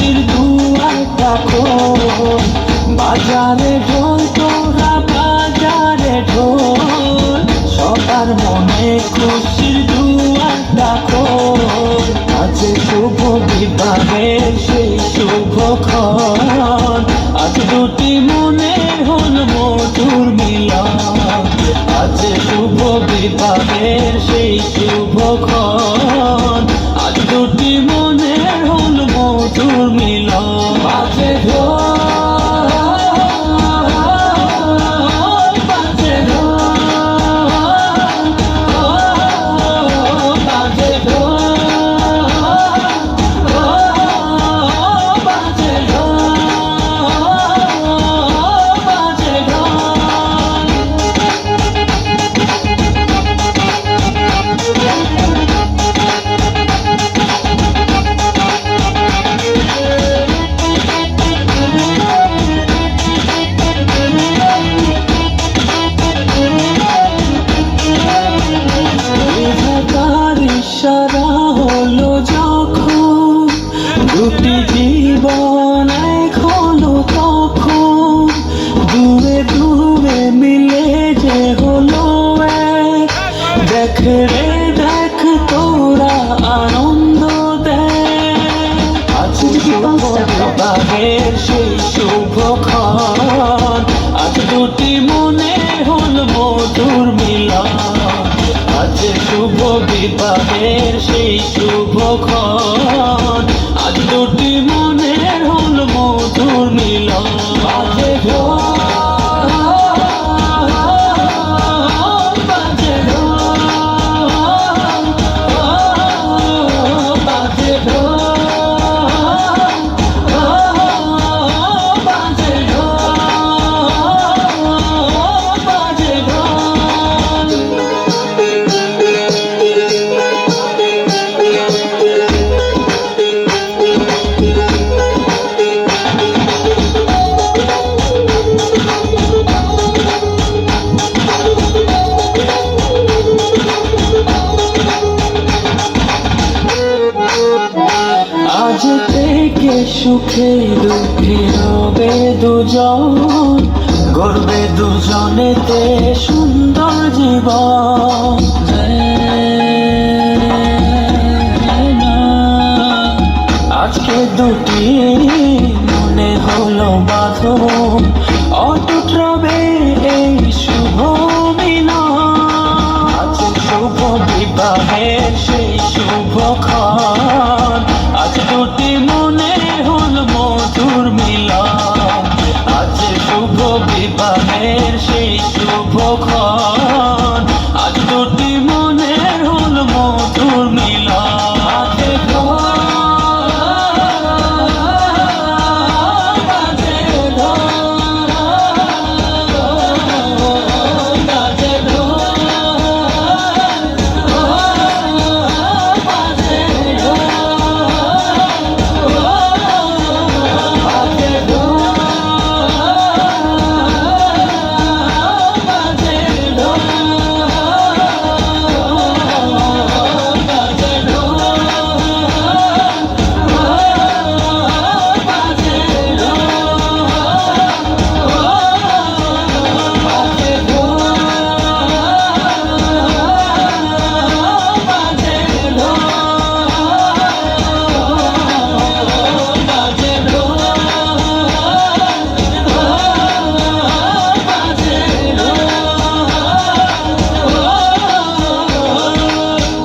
খুশির দুয়ার দেখো। বাজারে ঢোল, তোরা বাজারে ঢোল। সবার মনে খুশির দুয়ার দেখো। আজ শুভ সেই শুভক্ষণ মধুর জীবন হলো তখন দূরে দূরে মিলে যে হলো দেখ রে, দেখ তোরা আনন্দ দেখ আজ শুভ বিবাহের সেই শুভক্ষণ আজ দুটি মনে হল মধুর মিলন। আজ শুভ বিবাহের সেই শুভক্ষণ আজ দুটি হল মধুর মিলন সুখে দুঃখে রবে দুজন, গর্বে দুজনেতে সুন্দর জীবন। আজকে দুটি মনে হলো বাঁধন, অটুট রবে এই শুভ আজ শুভ বিবাহের সেই শুভ 悉数泼空